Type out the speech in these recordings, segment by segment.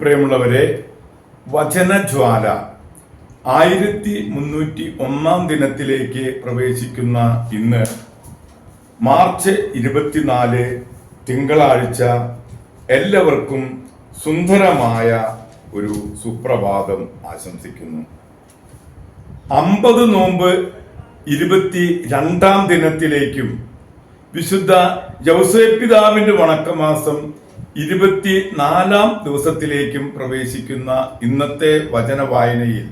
പ്രിയമുള്ളവരെ വചനജ്വാല ആയിരത്തി മുന്നൂറ്റി ഒന്നാം ദിനത്തിലേക്ക് പ്രവേശിക്കുന്ന ഇന്ന് മാർച്ച് ഇരുപത്തിനാല് തിങ്കളാഴ്ച എല്ലാവർക്കും സുന്ദരമായ ഒരു സുപ്രഭാതം ആശംസിക്കുന്നു. അമ്പത് നോമ്പ് ഇരുപത്തി രണ്ടാം ദിനത്തിലേക്കും വിശുദ്ധ ജൗസേപ്പിതാവിന്റെ വണക്കമാസം ഇരുപത്തി നാലാം ദിവസത്തിലേക്കും പ്രവേശിക്കുന്ന ഇന്നത്തെ വചന വായനയിൽ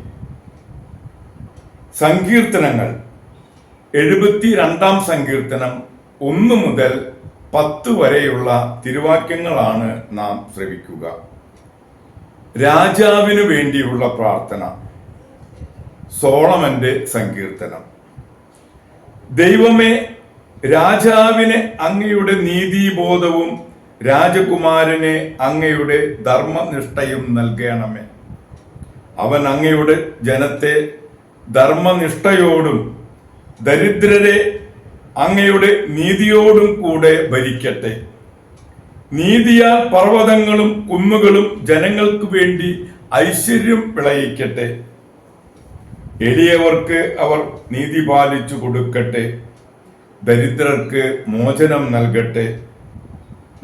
സങ്കീർത്തനങ്ങൾ എഴുപത്തി രണ്ടാം സങ്കീർത്തനം ഒന്ന് മുതൽ പത്ത് വരെയുള്ള തിരുവാക്യങ്ങളാണ് നാം ശ്രവിക്കുക. രാജാവിനു വേണ്ടിയുള്ള പ്രാർത്ഥന സോളമന്റെ സങ്കീർത്തനം. ദൈവമേ രാജാവിന് അങ്ങയുടെ നീതിബോധവും രാജകുമാരന് അങ്ങയുടെ ധർമ്മനിഷ്ഠയും നൽകണമേ. അവൻ അങ്ങയുടെ ജനത്തെ ധർമ്മനിഷ്ഠയോടും ദരിദ്രരെ അങ്ങയുടെ നീതിയോടും കൂടെ ഭരിക്കട്ടെ. നീതിയാൽ പർവതങ്ങളും കുന്നുകളും ജനങ്ങൾക്ക് വേണ്ടി ഐശ്വര്യം വിളയിക്കട്ടെ. എളിയവർക്ക് അവർ നീതി പാലിച്ചു കൊടുക്കട്ടെ. ദരിദ്രർക്ക് മോചനം നൽകട്ടെ.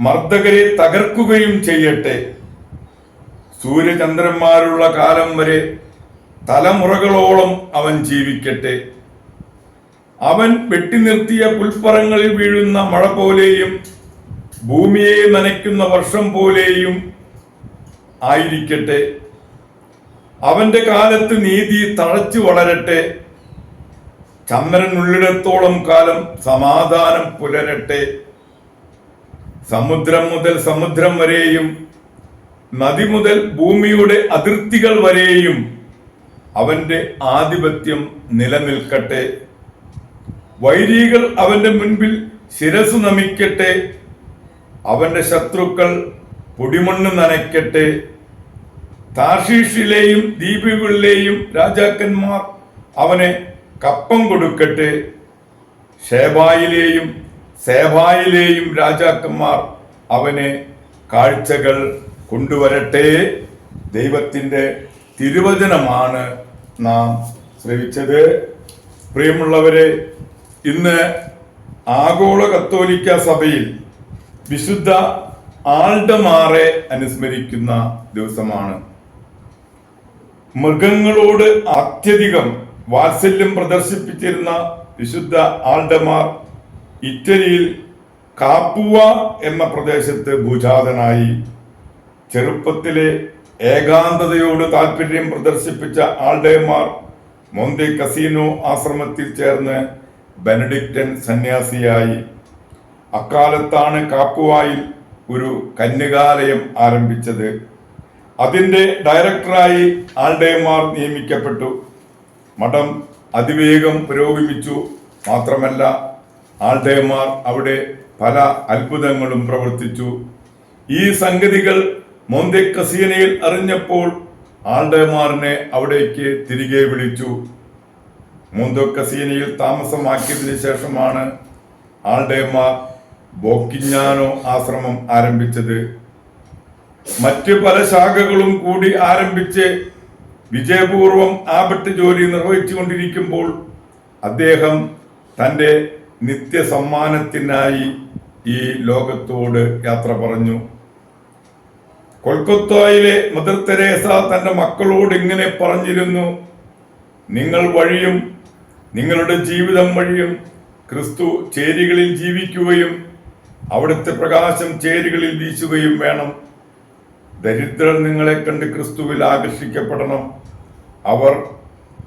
മർദ്ദകരെ തകർക്കുകയും ചെയ്യട്ടെ. സൂര്യചന്ദ്രന്മാരുള്ള കാലം വരെ തലമുറകളോളം അവൻ ജീവിക്കട്ടെ. അവൻ വെട്ടിനിർത്തിയ പുൽപ്പറങ്ങളിൽ വീഴുന്ന മഴ പോലെയും ഭൂമിയെ നനയ്ക്കുന്ന വർഷം പോലെയും ആയിരിക്കട്ടെ. അവന്റെ കാലത്ത് നീതി തഴച്ചു വളരട്ടെ. ചന്ദ്രനുള്ളിടത്തോളം കാലം സമാധാനം പുലരട്ടെ. സമുദ്രം മുതൽ സമുദ്രം വരെയും നദി മുതൽ ഭൂമിയുടെ അതിർത്തികൾ വരെയും അവന്റെ ആധിപത്യം നിലനിൽക്കട്ടെ. വൈരികൾ അവന്റെ മുൻപിൽ ശിരസ് നമിക്കട്ടെ. അവന്റെ ശത്രുക്കൾ പൊടിമണ്ണ് നനയ്ക്കട്ടെ. താഷീഷിലെയും ദ്വീപുകളിലെയും രാജാക്കന്മാർ അവനെ കപ്പം കൊടുക്കട്ടെ. ഷേബായിലെയും സേബായിലെയും രാജാക്കന്മാർ അവന് കാഴ്ചകൾ കൊണ്ടുവരട്ടെ. ദൈവത്തിന്റെ തിരുവചനമാണ് നാം ശ്രവിച്ചത്. പ്രിയമുള്ളവരെ ഇന്ന് ആഗോള കത്തോലിക്ക സഭയിൽ വിശുദ്ധ ആൾഡമാറെ അനുസ്മരിക്കുന്ന ദിവസമാണ്. മൃഗങ്ങളോട് അത്യധികം വാത്സല്യം പ്രദർശിപ്പിച്ചിരുന്ന വിശുദ്ധ ആൾഡമാർ ഇറ്റലിയിൽ കാപ്പുവ എന്ന പ്രദേശത്ത് ഭൂജാതനായി ചെറുപ്പത്തിലെ ഏകാന്തതയോട് താല്പര്യം പ്രദർശിപ്പിച്ച ആൾഡേമാർ മോന്തി കസീനോ ആശ്രമത്തിൽ ചേർന്ന് ബെനഡിക്റ്റൻ സന്യാസിയായി. അക്കാലത്താണ് കാപ്പുവായിൽ ഒരു കന്യകാലയം ആരംഭിച്ചത്. അതിന്റെ ഡയറക്ടറായി ആൾഡേമാർ നിയമിക്കപ്പെട്ടു. മഠം അതിവേഗം പുരോഗമിച്ചു. മാത്രമല്ല ആൾഡേമാർ അവിടെ പല അത്ഭുതങ്ങളും പ്രവർത്തിച്ചു. ഈ സംഗതികൾ മോന്തിക്കസീനയിൽ കസീനയിൽ അറിഞ്ഞപ്പോൾ ആൾഡേമാറിനെ അവിടേക്ക് തിരികെ വിളിച്ചു. മോന്തോ കസീനയിൽ താമസമാക്കിയതിനു ശേഷമാണ് ആൾഡേമാർ ബോക്കിഞ്ഞാനോ ആശ്രമം ആരംഭിച്ചത്. മറ്റ് പല ശാഖകളും കൂടി ആരംഭിച്ച് വിജയപൂർവം ആപത്ത് ജോലി നിർവഹിച്ചുകൊണ്ടിരിക്കുമ്പോൾ അദ്ദേഹം തന്റെ നിത്യസമ്മാനത്തിനായി ഈ ലോകത്തോട് യാത്ര പറഞ്ഞു. കൊൽക്കത്തയിലെ മദർ തെരേസ തന്റെ മക്കളോട് ഇങ്ങനെ പറഞ്ഞിരുന്നു നിങ്ങൾ വഴിയും നിങ്ങളുടെ ജീവിതം വഴിയും ക്രിസ്തു ചേരികളിൽ ജീവിക്കുകയും അവിടുത്തെ പ്രകാശം ചേരികളിൽ വീശുകയും വേണം. ദരിദ്രർ നിങ്ങളെ കണ്ട് ക്രിസ്തുവിൽ ആകർഷിക്കപ്പെടണം. അവർ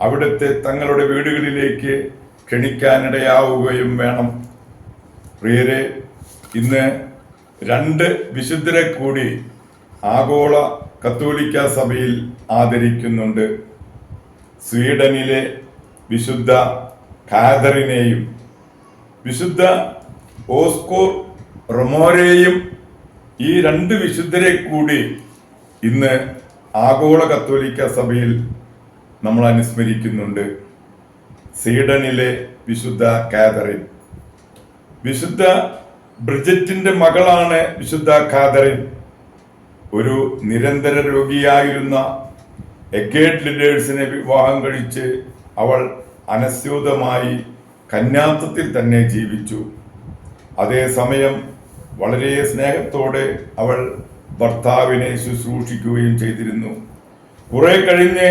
അവിടുത്തെ തങ്ങളുടെ വീടുകളിലേക്ക് ക്ഷണിക്കാനിടയാവുകയും വേണം. പ്രിയരെ ഇന്ന് രണ്ട് വിശുദ്ധരെ കൂടി ആഗോള കത്തോലിക്ക സഭയിൽ ആദരിക്കുന്നുണ്ട്. സ്വീഡനിലെ വിശുദ്ധ കാതറിനെയും വിശുദ്ധ ഓസ്കോ റൊമോരെയും ഈ രണ്ട് വിശുദ്ധരെ കൂടി ഇന്ന് ആഗോള കത്തോലിക്ക സഭയിൽ നമ്മൾ അനുസ്മരിക്കുന്നുണ്ട്. സ്വീഡനിലെ വിശുദ്ധ കാതറിൻ. വിശുദ്ധ ബ്രിജറ്റിന്റെ മകളാണ് വിശുദ്ധ കാതറിൻ. ഒരു നിരന്തര രോഗിയായിരുന്ന എഗേഡ് ലിഡേഴ്സിനെ വിവാഹം കഴിച്ച് അവൾ അനസ്യൂതമായി കന്യാത്വത്തിൽ തന്നെ ജീവിച്ചു. അതേസമയം വളരെ സ്നേഹത്തോടെ അവൾ ഭർത്താവിനെ ശുശ്രൂഷിക്കുകയും ചെയ്തിരുന്നു. കുറെ കഴിഞ്ഞ്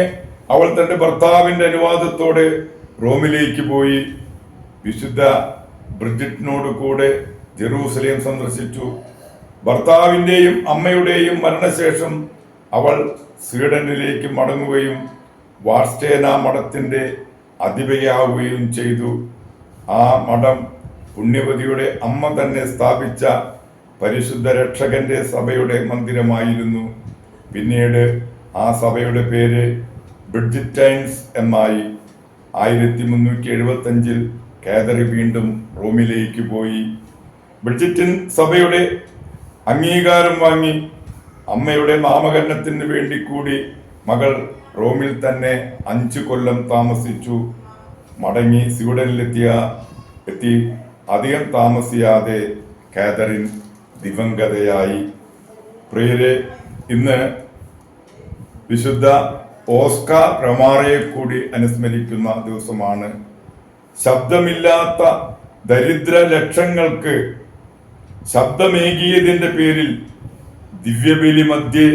അവൾ തന്റെ ഭർത്താവിന്റെ അനുവാദത്തോടെ റോമിലേക്ക് പോയി വിശുദ്ധ ബ്രിജിറ്റിനോട് കൂടെ ജെറൂസലേം സന്ദർശിച്ചു. ഭർത്താവിന്റെയും അമ്മയുടെയും മരണശേഷം അവൾ സ്വീഡനിലേക്ക് മടങ്ങുകയും വാർസ്റ്റേന മഠത്തിന്റെ അധിപയാവുകയും ചെയ്തു. ആ മഠം പുണ്യവതിയുടെ അമ്മ തന്നെ സ്ഥാപിച്ച പരിശുദ്ധ രക്ഷകന്റെ സഭയുടെ മന്ദിരമായിരുന്നു. പിന്നീട് ആ സഭയുടെ പേര് ബ്രിഡ്ജിറ്റൈൻസ് എന്നായി. ആയിരത്തി മുന്നൂറ്റി എഴുപത്തി അഞ്ചിൽ കാതറി വീണ്ടും റോമിലേക്ക് പോയി. ബ്രിജറ്റിൻ സഭയുടെ അംഗീകാരം വാങ്ങി അമ്മയുടെ നാമകരണത്തിന് വേണ്ടി കൂടി മകൾ റോമിൽ തന്നെ അഞ്ചു കൊല്ലം താമസിച്ചു. മടങ്ങി സ്വീഡനിലെത്തിയ എത്തി അധികം താമസിയാതെ കാതറിൻ ദിവംഗതയായി. പ്രിയരെ ഇന്ന് വിശുദ്ധ ഓസ്കാർ പ്രമാറയെ കൂടി അനുസ്മരിക്കുന്ന ദിവസമാണ്. ശബ്ദമില്ലാത്ത ദരിദ്ര ലക്ഷങ്ങൾക്ക് ശബ്ദമേകിയതിന്റെ പേരിൽ ദിവ്യബലി മധ്യേ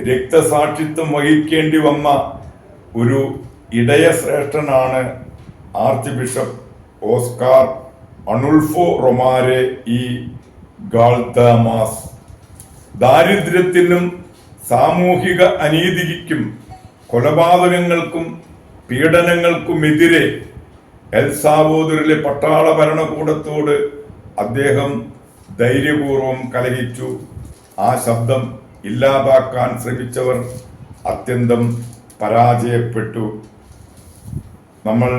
രക്തസാക്ഷിത്വം വഹിക്കേണ്ടി വന്ന ഒരു ഇടയ ശ്രേഷ്ഠനാണ് archbishop Oscar Arnulfo Romero ഈ ഗാൾദാമാസ് ദാരിദ്ര്യത്തിനും സാമൂഹിക അനീതിക്കും കൊലപാതകങ്ങൾക്കും പീഡനങ്ങൾക്കുമെതിരെ എൽ സാവോദറിലെ പട്ടാള ഭരണകൂടത്തോട് അദ്ദേഹം ധൈര്യപൂർവം കലഹിച്ചു. ആ ശബ്ദം ഇല്ലാതാക്കാൻ ശ്രമിച്ചവർ അത്യന്തം പരാജയപ്പെട്ടു. നമ്മൾ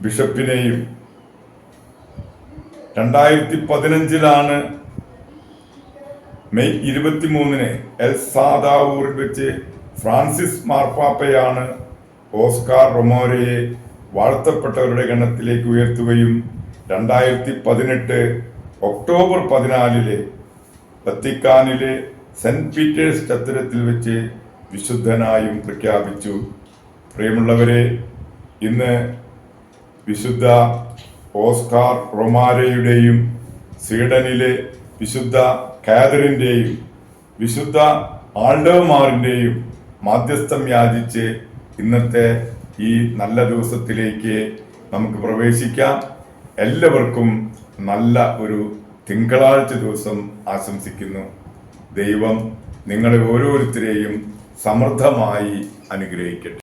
ബിഷപ്പിനെയും രണ്ടായിരത്തി പതിനഞ്ചിലാണ് മെയ് ഇരുപത്തിമൂന്നിന് എൽ സാദാവൂറിൽ വെച്ച് ഫ്രാൻസിസ് മാർപ്പാപ്പയാണ് ഓസ്കാർ റൊമോരയെ വാഴ്ത്തപ്പെട്ടവരുടെ ഗണത്തിലേക്ക് ഉയർത്തുകയും രണ്ടായിരത്തി പതിനെട്ട് ഒക്ടോബർ പതിനാലിലെ വത്തിക്കാനിലെ സെന്റ് പീറ്റേഴ്സ് ചത്തുരത്തിൽ വെച്ച് വിശുദ്ധനായും പ്രഖ്യാപിച്ചു. പ്രിയമുള്ളവരെ ഇന്ന് വിശുദ്ധ ഓസ്കാർ റൊമാരയുടെയും സ്വീഡനിലെ വിശുദ്ധ കാതറിന്റെയും വിശുദ്ധ ആൾഡോമാറിന്റെയും മാധ്യസ്ഥം യാചിച്ച് ഇന്നത്തെ ഈ നല്ല ദിവസത്തിലേക്ക് നമുക്ക് പ്രവേശിക്കാം. എല്ലാവർക്കും നല്ല ഒരു തിങ്കളാഴ്ച ദിവസം ആശംസിക്കുന്നു. ദൈവം നിങ്ങളെ ഓരോരുത്തരെയും സമൃദ്ധമായി അനുഗ്രഹിക്കട്ടെ.